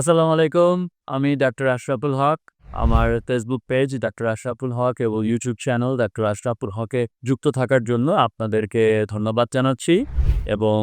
আসসালামু আলাইকুম, আমি ডাক্তার আশরাফুল হক। আমার Facebook page doctor Ashraful Haque এবং ইউটিউব চ্যানেল ডাক্তার আশরাফুল হকে যুক্ত থাকার জন্য আপনাদেরকে ধন্যবাদ জানাচ্ছি। এবং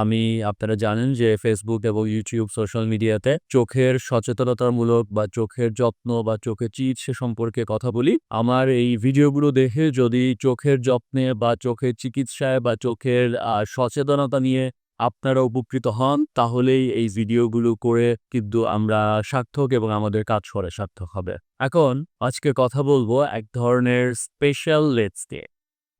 আমি, আপনারা জানেন যে ফেসবুক এবং ইউটিউব সোশ্যাল মিডিয়াতে চোখের সচেতনতামূলক বা চোখের যত্ন বা চোখের চিকিৎসা সম্পর্কে কথা বলি। আমার এই ভিডিওগুলো দেখে যদি চোখের যত্নে বা চোখের চিকিৎসায় বা চোখের সচেতনতা নিয়ে আপনারা উপকৃত হন, তাহলেই এই ভিডিওগুলো করে কিন্তু আমরা সার্থক এবং আমাদের কাজ করে সার্থক হবে। এখন আজকে কথা বলব এক ধরনের স্পেশাল লেন্স নিয়ে।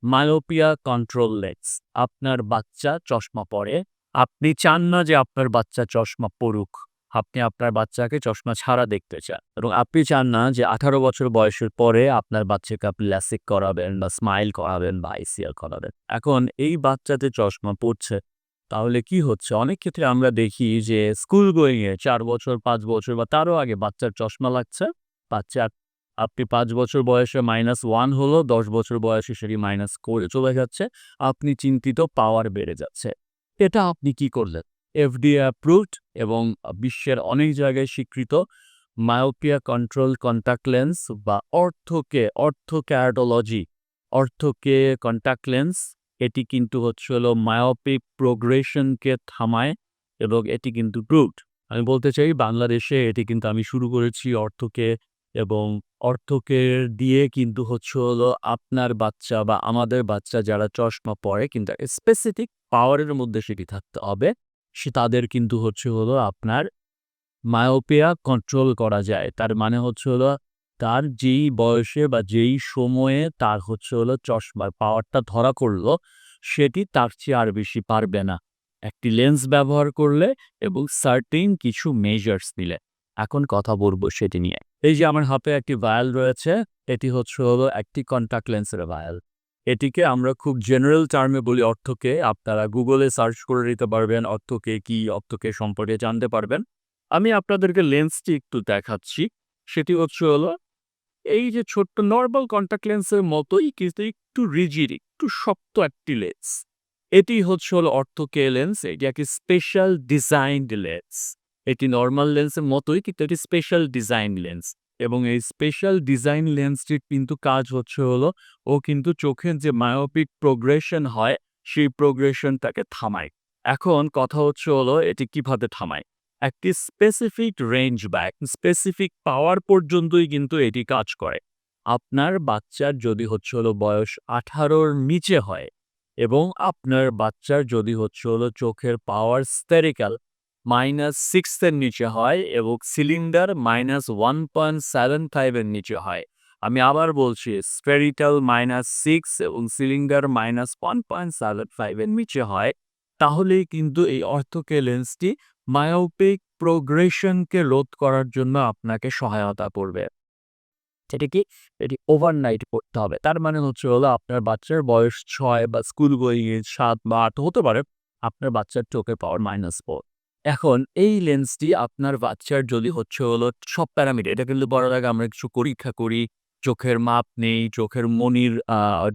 মায়োপিয়া কন্ট্রোল লেন্স আপনার বাচ্চা চশমা পরে। আপনি চান না যে আপনার বাচ্চা চশমা পড়ুক আপনি আপনার বাচ্চাকে চশমা ছাড়া দেখতে চান। এবং আপনি চান না যে আঠারো বছর বয়সের পরে আপনার বাচ্চাকে আপনি ল্যাসিক করাবেন বা স্মাইল করাবেন বা আইসিএল করাবেন। এখন এই বাচ্চাতে চশমা পড়ছে তাহলে কি হচ্ছে? অনেক ক্ষেত্রে আমরা দেখি যে স্কুল গোয়িং এ চার বছর, পাঁচ বছর বা তারও আগে বাচ্চার চশমা লাগছে। বাচ্চার আপনি পাঁচ বছর বয়সে মাইনাস ওয়ান হলো, দশ বছর বয়সে সেটি মাইনাস করে চলে যাচ্ছে। আপনি চিন্তিত পাওয়ার বেড়ে যাচ্ছে। এটা আপনি কি করলেন? এফডিএ অ্যাপ্রুভড এবং বিশ্বের অনেক জায়গায় স্বীকৃত মায়োপিয়া কন্ট্রোল কন্ট্যাক্ট লেন্স বা অর্থকে অর্থোক্যারোলজি অর্থকে কন্ট্যাক্ট লেন্স এটি কিন্তু হচ্ছে হলো মায়োপিক প্রোগ্রেশনকে থামায় এবং এটি কিন্তু প্রুভড আমি বলতে চাই, বাংলাদেশে এটি কিন্তু আমি শুরু করেছি অর্থকে এবং অর্থকে দিয়ে কিন্তু হচ্ছে হলো আপনার বাচ্চা বা আমাদের বাচ্চা যারা চশমা পরে কিন্তু স্পেসিফিক পাওয়ারের মধ্যে সেটি থাকতে হবে, সে তাদের কিন্তু হচ্ছে হলো আপনার মায়োপিয়া কন্ট্রোল করা যায়। তার মানে হচ্ছে হলো তার যেই বয়সে বা যেই সময়ে তার হচ্ছে হলো চশমার পাওয়ারটা ধরা করল, সেটি তার চেয়ে আর বেশি পারবে না। একটি লেন্স ব্যবহার করলে এবং সার্টিন কিছু মেজার্স নিলে। এখন কথা বলব সেটি নিয়ে। এই যে আমার হাতে একটি ভায়াল রয়েছে, এটি হচ্ছে হলো একটি কন্ট্যাক্ট লেন্সের ভায়াল এটিকে আমরা খুব জেনারেল টার্মে বলি অর্থকে। আপনারা গুগলে সার্চ করে নিতে পারবেন অর্থকে, কি অর্থকে সম্পর্কে জানতে পারবেন। আমি আপনাদেরকে লেন্সটি একটু দেখাচ্ছি। সেটি হচ্ছে হলো এই যে ছোট্ট নর্মাল কন্ট্যাক্ট লেন্সের মতোই কিন্তু একটু রিজিড একটু শক্ত একটি লেন্স এটি হচ্ছে হলো অর্থকে লেন্স এটি একটি স্পেশাল ডিজাইনড লেন্স এটি নর্মাল লেন্সের মতোই কিন্তু এটি স্পেশাল ডিজাইন লেন্স এবং এই স্পেশাল ডিজাইন লেন্সটির কিন্তু কাজ হচ্ছে হলো, ও কিন্তু চোখের যে মায়োপিক প্রোগ্রেশন হয়, সেই প্রোগ্রেশনটাকে থামায়। এখন কথা হচ্ছে হলো, এটি কীভাবে থামায়? একটি স্পেসিফিক রেঞ্জ বা স্পেসিফিক পাওয়ার পর্যন্তই কিন্তু এটি কাজ করে। আপনার বাচ্চার যদি হচ্ছে হলো বয়স আঠারোর নিচে হয় এবং আপনার বাচ্চার যদি হচ্ছে হলো চোখের পাওয়ার স্টেরিক্যাল মাইনাস সিক্সের নিচে হয় এবং cylinder minus one point seven ফাইভের নিচে হয়। আমি আবার বলছি স্পেরিটাল মাইনাস সিক্স এবং cylinder minus one point seven ফাইভের নিচে হয়, তাহলেই কিন্তু এই অর্থকে লেন্সটি মায়োপিক প্রোগ্রেশনকে রোধ করার জন্য আপনাকে সহায়তা করবে। সেটা কি? এটি ওভারনাইট করতে হবে। তার মানে হচ্ছে হলো আপনার বাচ্চার বয়স ছয় বা স্কুল এজ সাত বা আট হতে পারে, আপনার বাচ্চার চোখের পাওয়ার মাইনাস ফোর এখন এই লেন্সটি আপনার বাচ্চার যদি হচ্ছে হলো সব প্যারামিটার, এটা কিন্তু বড় আগে আমরা কিছু পরীক্ষা করি চোখের মাপ নেই, চোখের মনির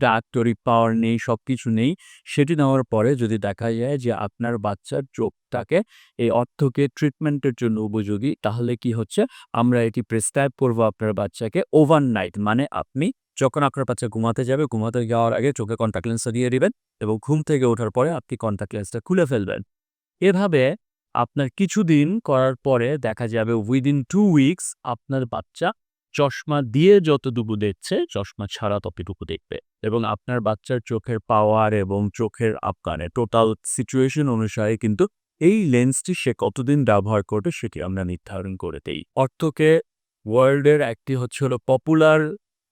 ডাক্তরি পাওয়ার নেই সব কিছু নেই। সেটি নেওয়ার পরে যদি দেখা যায় যে আপনার বাচ্চার চোখটাকে এই অর্থকে ট্রিটমেন্টের জন্য উপযোগী, তাহলে কি হচ্ছে? আমরা এটি প্রেসক্রাইব করব আপনার বাচ্চাকে ওভারনাইট মানে আপনি যখন আপনার বাচ্চা ঘুমাতে যাবে, ঘুমাতে যাওয়ার আগে চোখে কন্ট্যাক্ট লেন্সটা দিয়ে দেবেন এবং ঘুম থেকে ওঠার পরে আপনি কন্ট্যাক্ট লেন্সটা খুলে ফেলবেন। এভাবে আপনার কিছুদিন করার পরে দেখা যাবে উইদিন টু উইকস আপনার বাচ্চা চশমা দিয়ে যতটুকু দেখছে, চশমা ছাড়া ততটুকু দেখবে। এবং আপনার বাচ্চার চোখের পাওয়ার এবং চোখের আপকানে টোটাল সিচুয়েশন অনুসারে কিন্তু এই লেন্সটি সে কতদিন ব্যবহার করবে সেটি আমরা নির্ধারণ করে দেই। অর্থকে ওয়ার্ল্ডের একটি হচ্ছে হলো পপুলার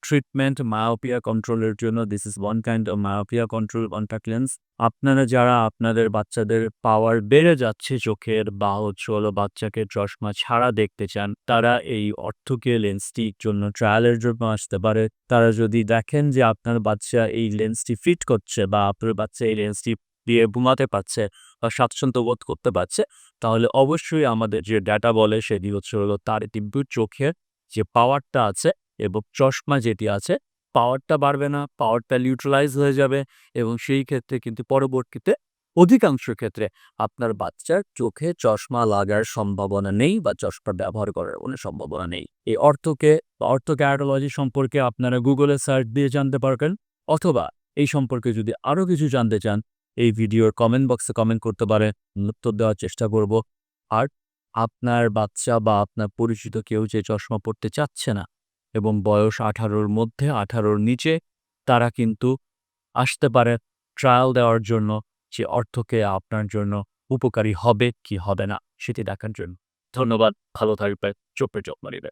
ট্রিটমেন্ট মায়োপিয়া কন্ট্রোলের জন্য this is one kind of myopia control contact lens আপনারা যারা আপনাদের বাচ্চাদের পাওয়ার বেড়ে যাচ্ছে চোখের বা হচ্ছে হলো বাচ্চাকে চশমা ছাড়া দেখতে চান, তারা এই অর্থকে লেন্সটির জন্য ট্রায়ালের জন্য আসতে পারে। তারা যদি দেখেন যে আপনার বাচ্চা এই লেন্সটি ফিট করছে বা আপনার বাচ্চা এই লেন্সটি দিয়ে ঘুমাতে পারছে বা স্বাচ্ছন্দ্য বোধ করতে পারছে, তাহলে অবশ্যই আমাদের যে ডাটা বলে সেটি হচ্ছে হলো তার কিন্তু চোখের যে পাওয়ারটা আছে এবং চশমা যেটি আছে পাওয়ারটা বাড়বে না পাওয়ারটা নিউট্রালাইজ হয়ে যাবে এবং সেই ক্ষেত্রে কিন্তু পরবর্তীতে অধিকাংশ ক্ষেত্রে আপনার বাচ্চার চোখে চশমা লাগার সম্ভাবনা নেই বা চশমা ব্যবহার করার কোনো সম্ভাবনা নেই। এই অর্থকে অর্থ অর্থোক্যারোলজি সম্পর্কে আপনারা গুগলে সার্চ দিয়ে জানতে পারবেন অথবা এই সম্পর্কে যদি আরও কিছু জানতে চান, এই ভিডিওর কমেন্ট বক্সে কমেন্ট করতে পারে উত্তর দেওয়ার চেষ্টা করব। আর আপনার বাচ্চা বা আপনার পরিচিত কেউ যে চশমা পড়তে চাচ্ছে না এবং বয়স আঠারোর মধ্যে আঠারোর নিচে, তারা কিন্তু আসতে পারে ট্রায়াল দেওয়ার জন্য যে অর্থকে আপনার জন্য উপকারী হবে কি হবে না, সেটি দেখার জন্য। ধন্যবাদ, ভালো থাকবে চোপে চোখ মারিবে